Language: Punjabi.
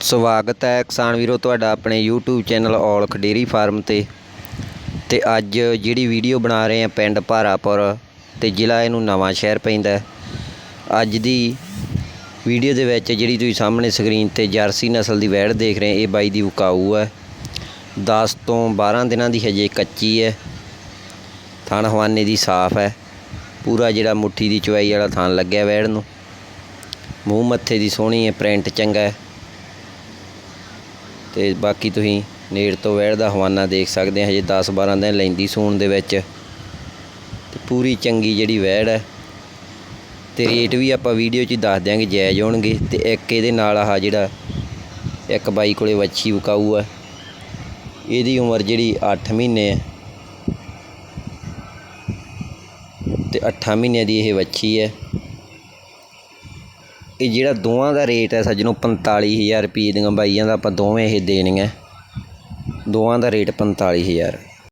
ਸਵਾਗਤ ਹੈ ਕਿਸਾਨ ਵੀਰੋ, ਤੁਹਾਡਾ ਆਪਣੇ YouTube channel Aulakh dairy farm ਤੇ। ਤੇ ਅੱਜ ਜਿਹੜੀ ਵੀਡੀਓ ਬਣਾ ਰਹੇ ਆ ਪਿੰਡ ਭਾਰਾਪੁਰ ਤੇ ਜ਼ਿਲ੍ਹਾ ਇਹਨੂੰ ਨਵਾਂ ਸ਼ਹਿਰ ਪੈਂਦਾ ਅੱਜ ਦੀ ਵੀਡੀਓ ਦੇ ਵਿੱਚ ਜਿਹੜੀ ਤੁਸੀਂ ਸਾਹਮਣੇ ਸਕਰੀਨ ਤੇ ਜਰਸੀ ਨਸਲ ਦੀ ਵੈੜ ਦੇਖ ਰਹੇ ਇਹ ਬਾਈ ਦੀ ਉਕਾਊ ਹੈ। 10 ਤੋਂ 12 ਦਿਨਾਂ ਦੀ ਹਜੇ ਕੱਚੀ ਹੈ। ਥਣ ਹਵਾਨੇ ਦੀ ਸਾਫ਼ ਹੈ। ਪੂਰਾ ਜਿਹੜਾ ਮੁੱਠੀ ਦੀ ਚਵਾਈ ਵਾਲਾ ਥਣ ਲੱਗਿਆ ਵੈੜ ਨੂੰ। ਮੂੰਹ ਮੱਥੇ ਦੀ ਸੋਹਣੀ ਹੈ ਪ੍ਰਿੰਟ ਚੰਗਾ ਹੈ। ਤੇ ਬਾਕੀ ਤੁਸੀਂ ਨੇੜ ਤੋਂ ਵਹਿੜ ਦਾ ਹਵਾਨਾ ਦੇਖ ਸਕਦੇ ਆ, ਹਜੇ 10 12 ਦਿਨ ਲੈਂਦੀ ਸੂਣ ਦੇ ਵਿੱਚ। ਤੇ ਪੂਰੀ ਚੰਗੀ ਜਿਹੜੀ ਵਹਿੜ ਹੈ ਤੇ ਰੇਟ ਵੀ ਆਪਾਂ ਵੀਡੀਓ 'ਚ ਦੱਸ ਦਿਆਂਗੇ, ਜਾਇਜ਼ ਹੋਣਗੇ। ਤੇ ਇੱਕ ਇਹਦੇ ਨਾਲ ਆਹ ਜਿਹੜਾ ਇੱਕ ਬਾਈ ਕੋਲੇ ਵੱਛੀ ਵਿਕਾਊ ਹੈ ਇਹਦੀ ਉਮਰ ਜਿਹੜੀ 8 ਮਹੀਨੇ ਹੈ ਤੇ 8 ਮਹੀਨਿਆਂ ਦੀ ਇਹ ਵੱਛੀ ਹੈ ਇਹ ਜਿਹੜਾ ਦੋਵਾਂ ਦਾ ਰੇਟ ਹੈ ਸੱਜਣੋ 45000 ਰੁਪਏ ਦੀਆਂ ਬਾਈਆਂ ਦਾ ਆਪਾਂ ਦੋਵੇਂ ਇਹ ਦੇਣੀਆਂ। ਦੋਵਾਂ ਦਾ ਰੇਟ 45000